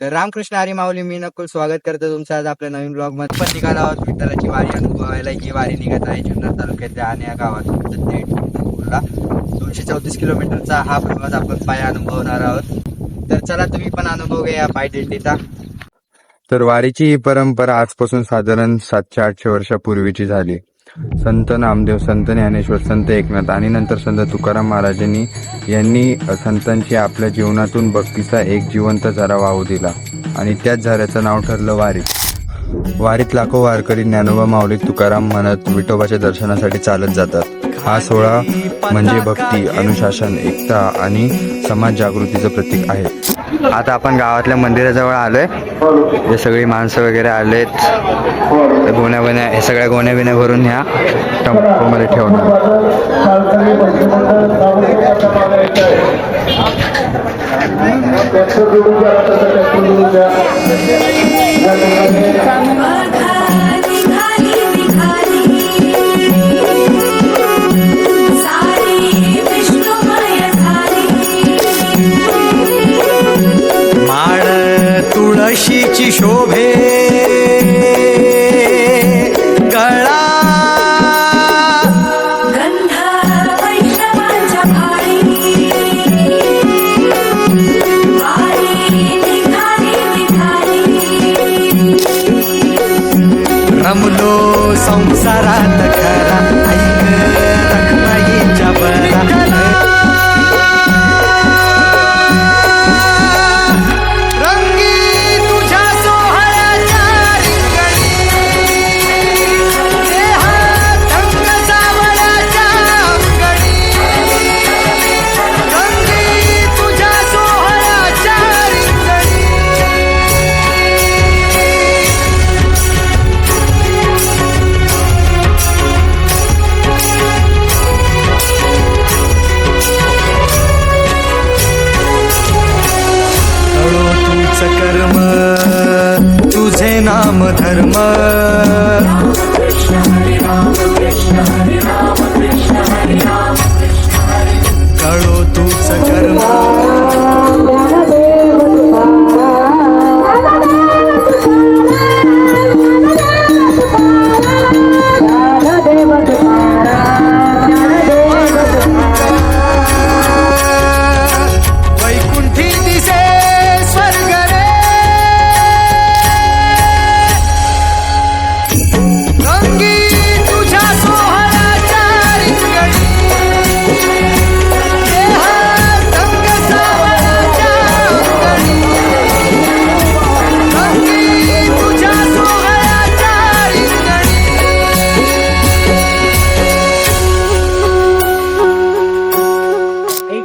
तर रामकृष्ण हरी माऊली मी नकुल स्वागत करतो तुमचं आज आपल्या नवीन ब्लॉगमध्ये. पण निघाला आहोत विठ्ठलाची वारी अनुभवायला जी वारी निघत आहे जुन्नर तालुक्यातल्या आणि या गावातून थेट दोनशे चौतीस किलोमीटरचा हा प्रवास आपण पाय अनुभवणार आहोत. तर चला तुम्ही पण अनुभव घ्या पाय दिंडीचा. तर वारीची ही परंपरा आजपासून साधारण सातशे आठशे वर्षापूर्वीची झाली. संत नामदेव संत ज्ञानेश्वर संत एकनाथ आणि नंतर संत तुकाराम महाराजांनी यांनी संतांची आपल्या जीवनातून भक्तीचा एक जिवंत झरा वाहू दिला. आणि त्याच झऱ्याचं नाव ठरलं वारी वारीत लाखो वारकरी ज्ञानोबा माऊली तुकाराम म्हणत विठोबाच्या दर्शनासाठी चालत जातात. हा सोहळा म्हणजे भक्ती अनुशासन एकता आणि समाज जागृतीचं प्रतीक आहे. आता आपण गावातल्या मंदिराजवळ आलोय. हे सगळी माणसं वगैरे आलेत. गोण्या बिण्या हे सगळ्या गोण्या बिण्या भरून ह्या टेम्पोमध्ये ठेवणार.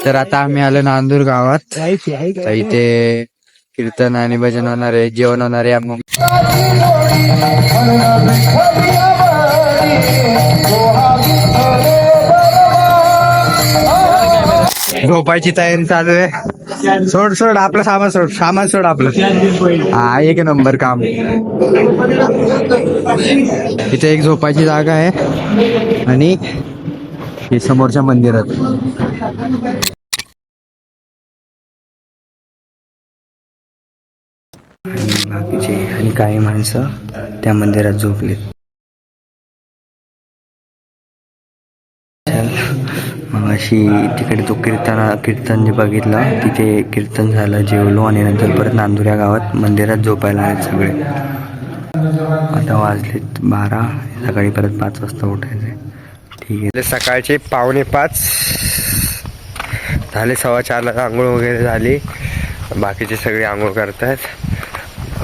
तर आता आम्ही आलो नांदूर गावात. तर इथे कीर्तन आणि भजन होणार आहे जेवण होणार आहे झोपायची तयारी चालू आहे. सोड सोड आपलं सामान सोड सामान सोड आपलं. हा एक नंबर काम. इथे एक झोपायची जागा आहे. आणि हे समोरच्या मंदिरात. बाकीचे आणि काही माणसं त्या मंदिरात झोपलेत. अशी तिकडे तो कीर्तन कीर्तन जे बघितलं तिथे कीर्तन झालं जेवलो आणि नंतर परत नांदुऱ्या गावात मंदिरात झोपायला आहेत सगळे. आता वाजलेत बारा सकाळी परत पाच वाजता उठायचे ठीक आहे. सकाळचे पावणे पाच. झाले सव्वा चारला आंघोळ वगैरे झाली. बाकीचे सगळे आंघोळ करतायत.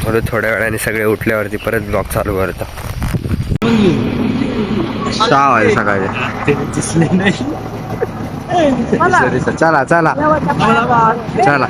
परत थोड्या वेळाने सगळे उठल्यावरती परत ब्लॉग चालू करतो. सहा वाजे दिसलं. चला चला. चला.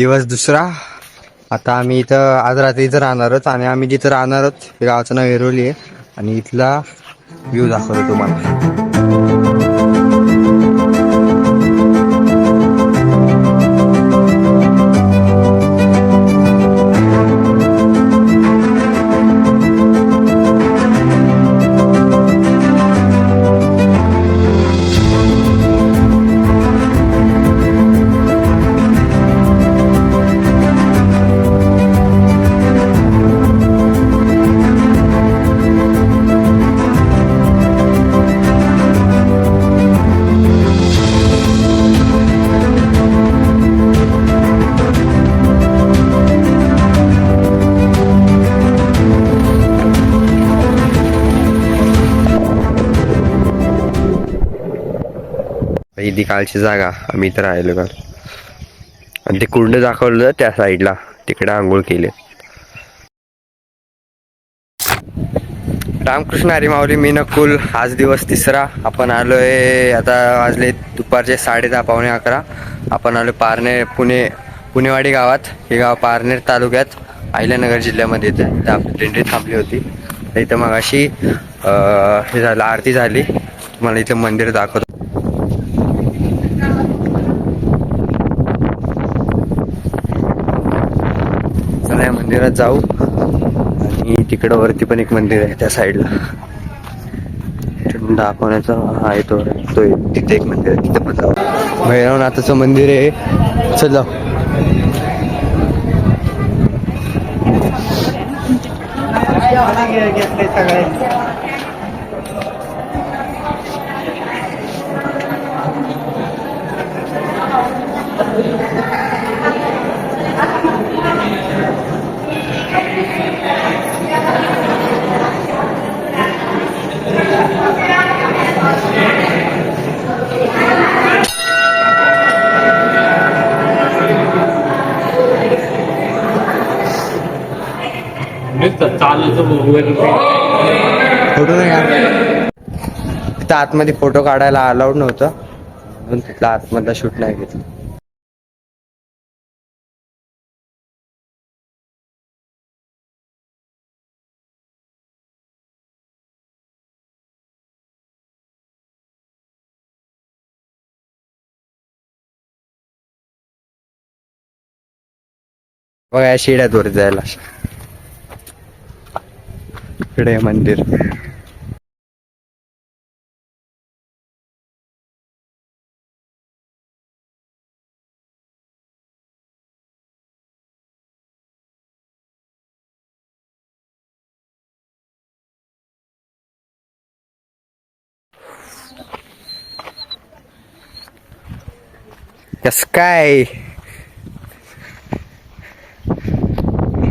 दिवस दुसरा. आता आम्ही इथं आज रात्री इथं राहणारच आणि आम्ही जिथं राहणारच हे गावाचं नाव एरोली आहे. आणि इथला व्ह्यू दाखवतो तुम्हाला. ती कालची जागा. आम्ही इथं राहिलो काल आणि ते कुंड दाखवलं त्या साईडला. तिकडे आंघोळ केले. रामकृष्ण हरिमावली माऊली मी नकुल आज दिवस तिसरा. आपण आलोय आता वाजले दुपारचे साडे दहा पावणे अकरा. आपण आलो पारनेर पुणे पुणेवाडी गावात. हे गाव पारनेर तालुक्यात अहिल्यानगर जिल्ह्यामध्ये येतं. तर आपली दिंडी थांबली होती. इथं मग अशी हे झालं आरती झाली. तुम्हाला इथं मंदिर दाखवतो चला या मंदिरात जाऊ. आणि तिकडं वरती पण एक मंदिर आहे त्या साईडला. दाखवण्याचा हा आहे तो तिथे एक मंदिर आहे तिथे पण जाऊ. भैरवनाथाचं मंदिर आहे. चल जाऊ. फोटो नाही तिथं आतमध्ये फोटो काढायला अलाउड नव्हतं. म्हणून तिथला आतमधला शूट नाही घेतलं. बघा या शिड्यात वर जायला. इकडे मंदिर. कस काय?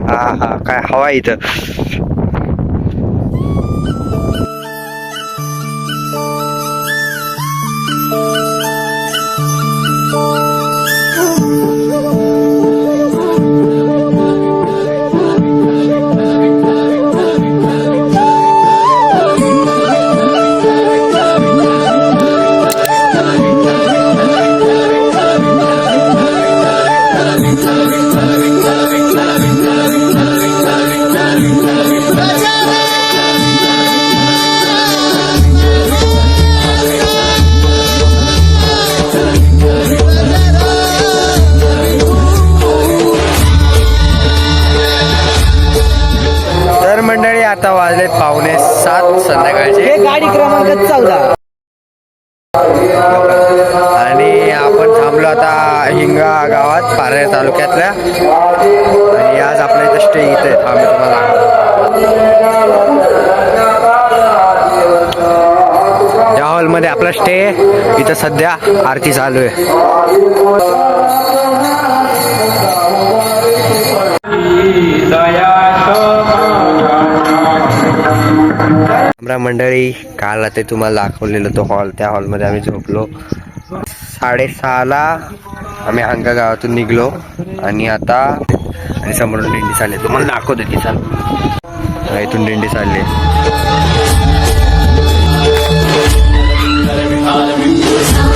हा हा काय हवा इथं. चौदा. आणि आपण थांबलो आता हिंगा गावात पारनेर तालुक्यातल्या. आणि आज आपल्या इथं स्टे इथे आम्ही तुम्हाला. या हॉलमध्ये आपला स्टे इथं सध्या आरती चालू आहे. आमरा मंडळी काल आता तुम्हाला दाखवलेलं तो हॉल त्या हॉलमध्ये आम्ही झोपलो. साडेसहाला आम्ही हंगा गावातून निघलो आणि आता आणि समोरून दिंडी चालली. तुम्हाला दाखवतो ती चाल. इथून दिंडी चालली. सावरी